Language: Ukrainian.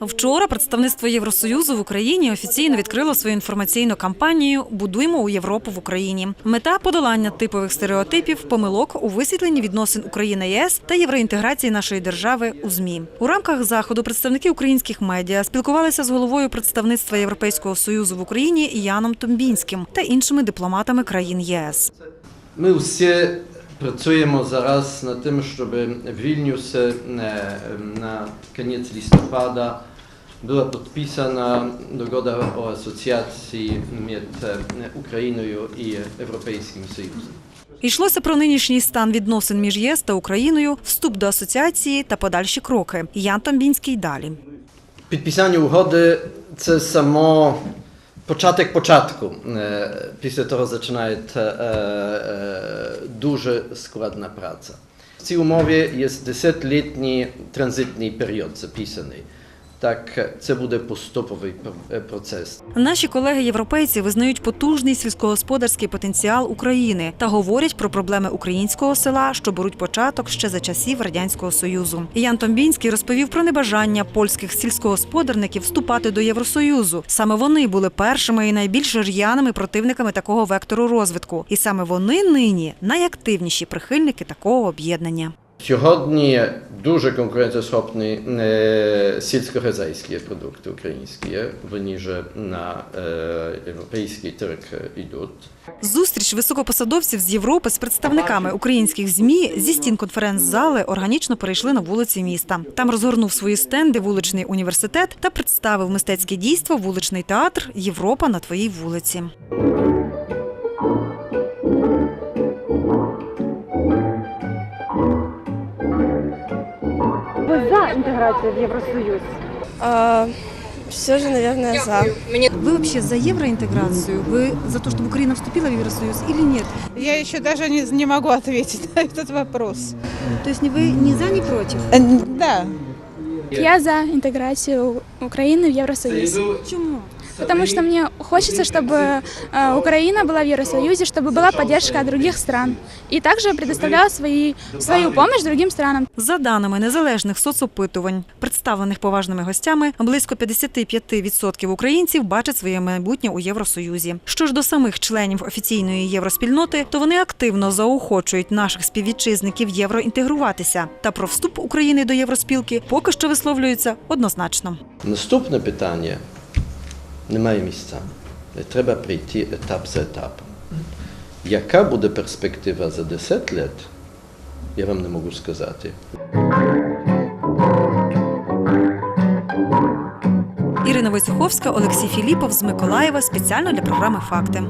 Вчора представництво Євросоюзу в Україні офіційно відкрило свою інформаційну кампанію Будуємо у Європу в Україні. Мета подолання типових стереотипів, помилок у висвітленні відносин України ЄС та євроінтеграції нашої держави у змі. У рамках заходу представники українських медіа спілкувалися з головою представництва Європейського союзу в Україні Яном Томбінським та іншими дипломатами країн ЄС. Ми всі працюємо зараз над тим, щоб в Вільнюсі е, на кінець листопада була підписана догода о асоціації між е, Україною і Європейським Союзом. Йшлося про нинішній стан відносин між ЄС та Україною, вступ до асоціації та подальші кроки. Ян Томбінський далі. Підписання угоди це само початок початку. Е, Після того починається е, дуже складна праця. В цій умові є 10-літній транзитний період записаний. Так, це буде поступовий е, процес. Наші колеги-європейці визнають потужний сільськогосподарський потенціал України та говорять про проблеми українського села, що беруть початок ще за часів радянського союзу. Ян Томбінський розповів про небажання польських сільськогосподарників вступати до Євросоюзу. Саме вони були першими і найбільш р'яними противниками такого вектору розвитку, і саме вони нині найактивніші прихильники такого об'єднання. Сьогодні дуже конкурентосхопні е, сільськогазайські продукти українські. Вони вже на е, європейський ринок йдуть. Зустріч високопосадовців з Європи з представниками українських змі зі стін конференц-зали органічно перейшли на вулиці міста. Там розгорнув свої стенди вуличний університет та представив мистецьке дійство Вуличний театр Європа на твоїй вулиці. Ви за інтеграцію в Євросоюз. А, все же, наверное, за. Ви взагалі за євроінтеграцію? Ви за те, щоб Україна вступила в Євросоюз или ні? Я еще даже не, не могу ответить на этот вопрос. Тобто ви ні за, ні проти? Э, Да. Я за интеграцию Украины в Евросоюз. Чому? Потому что мне хочется, чтобы э, Украина была в Евросоюзе, чтобы была поддержка от других стран. И также предоставляла свои, свою помощь другим странам. За даними незалежних соцопитувань, представлених поважними гостями, близько 55% українців бачать своє майбутнє у Євросоюзі. Що ж до самих членів офіційної євроспільноти, то вони активно заохочують наших співвітчизників євроінтегруватися. Та про вступ України до євроспілки поки що висловлюються однозначно. Наступне питання немає місця. Треба прийти етап за етапом. Яка буде перспектива за 10 років, я вам не можу сказати. Ірина Войцеховська, Олексій Філіпов з Миколаєва спеціально для програми Факти.